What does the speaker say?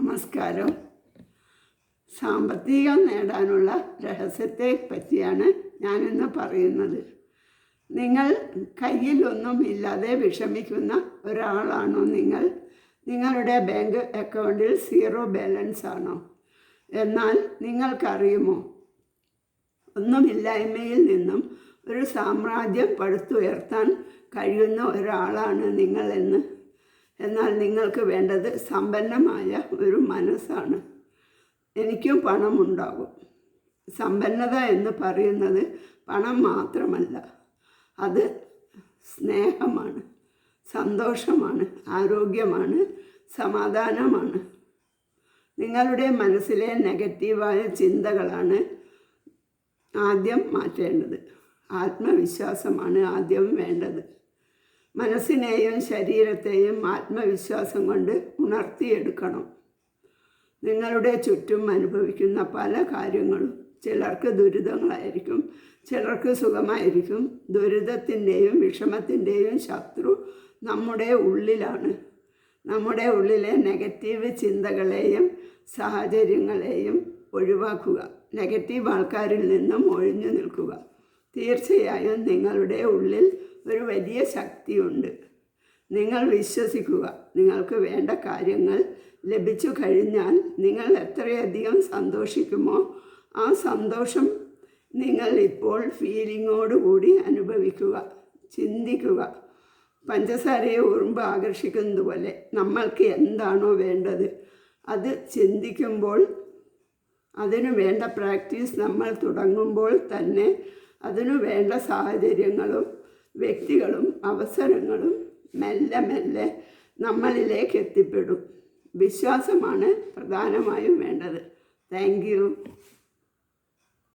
നമസ്കാരം. സാമ്പത്തികം നേടാനുള്ള രഹസ്യത്തെ പറ്റിയാണ് ഞാനിന്ന് പറയുന്നത്. നിങ്ങൾ കയ്യിലൊന്നും ഇല്ലാതെ വിഷമിക്കുന്ന ഒരാളാണോ നിങ്ങൾ? നിങ്ങളുടെ ബാങ്ക് അക്കൗണ്ടിൽ സീറോ ബാലൻസ് ആണോ? എന്നാൽ നിങ്ങൾക്കറിയുമോ? ഒന്നുമില്ലായ്മയിൽ നിന്നും ഒരു സാമ്രാജ്യം പടുത്തുയർത്താൻ കഴിയുന്ന ഒരാളാണ് നിങ്ങളെന്ന് എന്നാൽ നിങ്ങൾക്ക് വേണ്ടത് സമ്പന്നമായ ഒരു മനസ്സാണ്. എനിക്കും പണമുണ്ടാകും. സമ്പന്നത എന്ന് പറയുന്നത് പണം മാത്രമല്ല അത് സ്നേഹമാണ് സന്തോഷമാണ് ആരോഗ്യമാണ് സമാധാനമാണ്. നിങ്ങളുടെ മനസ്സിലെ നെഗറ്റീവായ ചിന്തകളാണ് ആദ്യം മാറ്റേണ്ടത്. ആത്മവിശ്വാസമാണ് ആദ്യം വേണ്ടത്. മനസ്സിനെയും ശരീരത്തെയും ആത്മവിശ്വാസം കൊണ്ട് ഉണർത്തിയെടുക്കണം. നിങ്ങളുടെ ചുറ്റും അനുഭവിക്കുന്ന പല കാര്യങ്ങളും ചിലർക്ക് ദുരിതങ്ങളായിരിക്കും ചിലർക്ക് സുഖമായിരിക്കും. ദുരിതത്തിന്റെയും വിഷമത്തിന്റെയും ശത്രു നമ്മുടെ ഉള്ളിലാണ്. നമ്മുടെ ഉള്ളിലെ നെഗറ്റീവ് ചിന്തകളെയും സാഹചര്യങ്ങളെയും ഒഴിവാക്കുക. നെഗറ്റീവ് ആൾക്കാരിൽ നിന്നും ഒഴിഞ്ഞു നിൽക്കുക. തീർച്ചയായും നിങ്ങളുടെ ഉള്ളിൽ ഒരു വലിയ ശക്തിയുണ്ട്. നിങ്ങൾ വിശ്വസിക്കുക നിങ്ങൾക്ക് വേണ്ട കാര്യങ്ങൾ ലഭിച്ചു കഴിഞ്ഞാൽ നിങ്ങൾ എത്രയധികം സന്തോഷിക്കുമോ ആ സന്തോഷം നിങ്ങൾ ഇപ്പോൾ ഫീലിങ്ങോടുകൂടി അനുഭവിക്കുക ചിന്തിക്കുക. പഞ്ചസാരയെ ഉറുമ്പ് ആകർഷിക്കുന്നത് പോലെ നമ്മൾക്ക് എന്താണോ വേണ്ടത് അത് ചിന്തിക്കുമ്പോൾ അതിനു വേണ്ട പ്രാക്ടീസ് നമ്മൾ തുടങ്ങുമ്പോൾ തന്നെ അതിനു വേണ്ട സാഹചര്യങ്ങളും വ്യക്തികളും അവസരങ്ങളും മെല്ലെ മെല്ലെ നമ്മളിലേക്ക് എത്തിപ്പെടും. വിശ്വാസമാണ് പ്രധാനമായും വേണ്ടത്. താങ്ക്